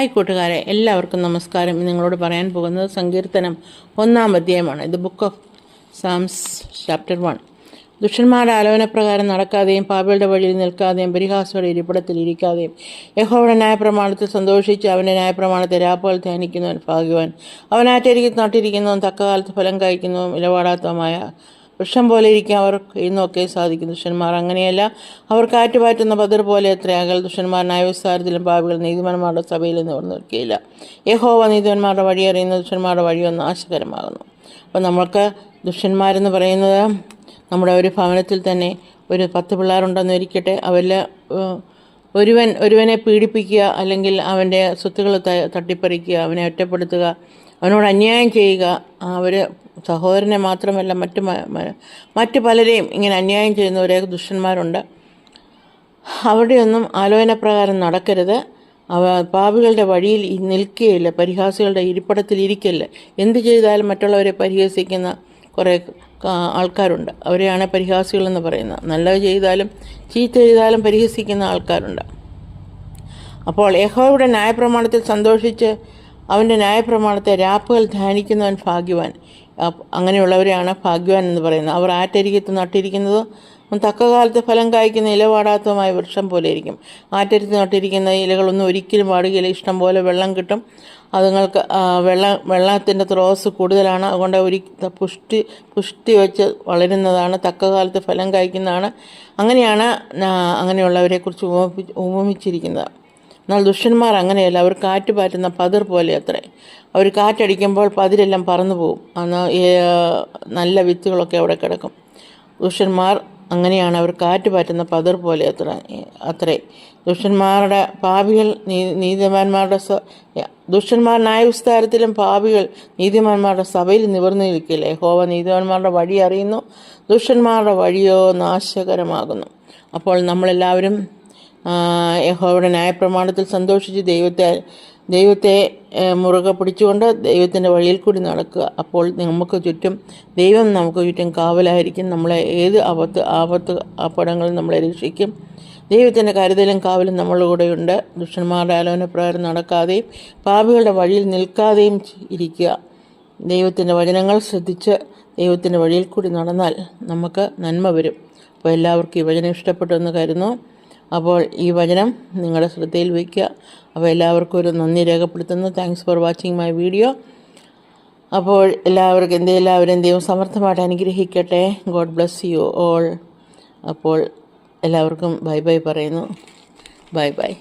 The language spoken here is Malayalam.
ഹായ് കൂട്ടുകാരെ എല്ലാവർക്കും നമസ്കാരം. നിങ്ങളോട് പറയാൻ പോകുന്നത് സങ്കീർത്തനം ഒന്നാം അധ്യായമാണ്. ഇത് book of Psalms chapter one ദുഷ്ടന്മാരുടെ ആലോചനപ്രകാരം നടക്കാതെയും പാപികളുടെ വഴിയിൽ നിൽക്കാതെയും പരിഹാസയുടെ ഇരിപ്പിടത്തിൽ ഇരിക്കാതെയും യഹോവയുടെ ന്യായപ്രമാണത്തിൽ സന്തോഷിച്ച് അവന്റെ ന്യായപ്രമാണത്തെ രാപ്പകൾ ധ്യാനിക്കുന്നവൻ ഭാഗ്യവാൻ. അവനാറ്റരികത്ത് നട്ടിരിക്കുന്നവൻ തക്കകാലത്ത് ഫലം കഴിക്കുന്നതും ഇലവാടാത്തതുമായ വൃക്ഷം പോലെ ഇരിക്കാൻ അവർ ഇന്നൊക്കെ സാധിക്കും ദുഷ്ടന്മാർ. അങ്ങനെയല്ല അവർ കാറ്റുപാറ്റുന്ന ബദർ പോലെ എത്രയാകൽ ദുഷ്ടന്മാർ ന്യായവിസ്താരത്തിലും പാപികൾ നീതിമാന്മാരുടെ സഭയിൽ നിവർന്നു നിൽക്കുകയില്ല. യഹോവ നീതിമാന്മാരുടെ വഴി അറിയുന്ന ദുഷ്ടന്മാരുടെ വഴിയോ നാശകരമാകുന്നു. അപ്പോൾ നമ്മൾക്ക് ദുഷ്ടന്മാരെന്ന് പറയുന്നത് നമ്മുടെ ഒരു ഭവനത്തിൽ തന്നെ ഒരു പത്ത് പിള്ളേരുണ്ടെന്ന് ഇരിക്കട്ടെ. അവരിൽ ഒരുവൻ ഒരുവനെ പീഡിപ്പിക്കുക അല്ലെങ്കിൽ അവന്റെ സ്വത്തുക്കൾ തട്ടിപ്പറിക്കുക അവനെ ഒറ്റപ്പെടുത്തുക അവനോട് അന്യായം ചെയ്യുക അവർ സഹോദരനെ മാത്രമല്ല മറ്റു മറ്റു പലരെയും ഇങ്ങനെ അന്യായം ചെയ്യുന്നവരെ ദുഷ്ടന്മാരുണ്ട്. അവിടെയൊന്നും ആലോചനപ്രകാരം നടക്കരുത്. അവ പാപികളുടെ വഴിയിൽ നിൽക്കുകയില്ല പരിഹാസികളുടെ ഇരിപ്പിടത്തിൽ ഇരിക്കല്ല എന്ത് ചെയ്താലും മറ്റുള്ളവരെ പരിഹസിക്കുന്ന കുറേ ആൾക്കാരുണ്ട്. അവരെയാണ് പരിഹാസികളെന്ന് പറയുന്നത്. നല്ലത് ചെയ്താലും ചീത്ത ചെയ്താലും പരിഹസിക്കുന്ന ആൾക്കാരുണ്ട്. അപ്പോൾ യഹോയുടെ ന്യായപ്രമാണത്തിൽ സന്തോഷിച്ച് അവന്റെ ന്യായപ്രമാണത്തെ രാപ്പുകൾ ധ്യാനിക്കുന്നവൻ ഭാഗ്യവാൻ. അങ്ങനെയുള്ളവരെയാണ് ഭാഗ്യവാൻ എന്ന് പറയുന്നത്. അവർ ആറ്റരികത്ത് നട്ടിരിക്കുന്നത് തക്കകാലത്ത് ഫലം കായ്ക്കുന്ന ഇലവാടാത്തതുമായ വൃക്ഷം പോലെ ഇരിക്കും ആറ്റരികത്ത് നട്ടിരിക്കുന്ന ഇലകളൊന്നും ഒരിക്കലും വാടുകയില്ല. ഇഷ്ടം പോലെ വെള്ളം കിട്ടും. അതുങ്ങൾക്ക് വെള്ള വെള്ളം വെള്ളത്തിന്റെ ത്രോസ് കൂടുതലാണ്. അതുകൊണ്ട് ഒരു പുഷ്ടി പുഷ്ടി വെച്ച് വളരുന്നതാണ് തക്കകാലത്ത് ഫലം കായ്ക്കുന്നതാണ്. അങ്ങനെയാണ് അങ്ങനെയുള്ളവരെക്കുറിച്ച് ഉപമി ഉപമിച്ചിരിക്കുന്നത്. എന്നാൽ ദുഷ്ടന്മാർ അങ്ങനെയല്ല. അവർ കാറ്റ് പാറ്റുന്ന പതിർ പോലെ അത്രേ. അവർ കാറ്റടിക്കുമ്പോൾ പതിരെല്ലാം പറന്നു പോകും അന്ന് നല്ല വിത്തുകളൊക്കെ അവിടെ കിടക്കും. ദുഷ്ടന്മാർ അങ്ങനെയാണ്. അവർ കാറ്റ് പാറ്റുന്ന പതിർ പോലെ അത്ര അത്രേ. ദുഷ്ടന്മാരുടെ പാപികൾ നീതിമാന്മാരുടെ ദുഷ്ടന്മാർ ന്യായവിസ്താരത്തിലും പാപികൾ നീതിമാന്മാരുടെ സഭയിൽ നിവർന്നു നിൽക്കില്ലേ ഹോവ നീതിമാന്മാരുടെ വഴി അറിയുന്നു. ദുഷ്ടന്മാരുടെ വഴിയോ നാശകരമാകുന്നു. അപ്പോൾ നമ്മളെല്ലാവരും യഹോവയുടെ ന്യായപ്രമാണത്തിൽ സന്തോഷിച്ച് ദൈവത്തെ ദൈവത്തെ മുറുകെ പിടിച്ചുകൊണ്ട് ദൈവത്തിന്റെ വഴിയിൽ കൂടി നടക്കുക. അപ്പോൾ നമുക്ക് ചുറ്റും ദൈവം നമുക്ക് ചുറ്റും കാവലായിരിക്കും. നമ്മളെ ഏത് ആപത്ത് ആപത്ത് അപടങ്ങളും നമ്മളെ രക്ഷിക്കും. ദൈവത്തിന്റെ കരുതലും കാവലും നമ്മളുടെ കൂടെയുണ്ട് ദുഷ്ടന്മാരുടെ ആലോചനപ്രകാരം നടക്കാതെയും പാപികളുടെ വഴിയിൽ നിൽക്കാതെയും ഇരിക്കുക. ദൈവത്തിന്റെ വചനങ്ങൾ ശ്രദ്ധിച്ച് ദൈവത്തിന്റെ വഴിയിൽ കൂടി നടന്നാൽ നമുക്ക് നന്മ വരും. അപ്പോൾ എല്ലാവർക്കും ഈ വചനം ഇഷ്ടപ്പെട്ടു എന്ന് കരുതുന്നു. അപ്പോൾ ഈ വചനം നിങ്ങളുടെ ശ്രദ്ധയിൽ വയ്ക്കുക. അപ്പോൾ എല്ലാവർക്കും ഒരു നന്ദി രേഖപ്പെടുത്തുന്നു. Thanks for watching my video അപ്പോൾ എല്ലാവർക്കും എന്തേ എല്ലാവരും ദൈവം സമർത്ഥമായിട്ട് അനുഗ്രഹിക്കട്ടെ. ഗോഡ് ബ്ലെസ് യു ഓൾ അപ്പോൾ എല്ലാവർക്കും ബൈ ബൈ പറയുന്നു. Bye bye.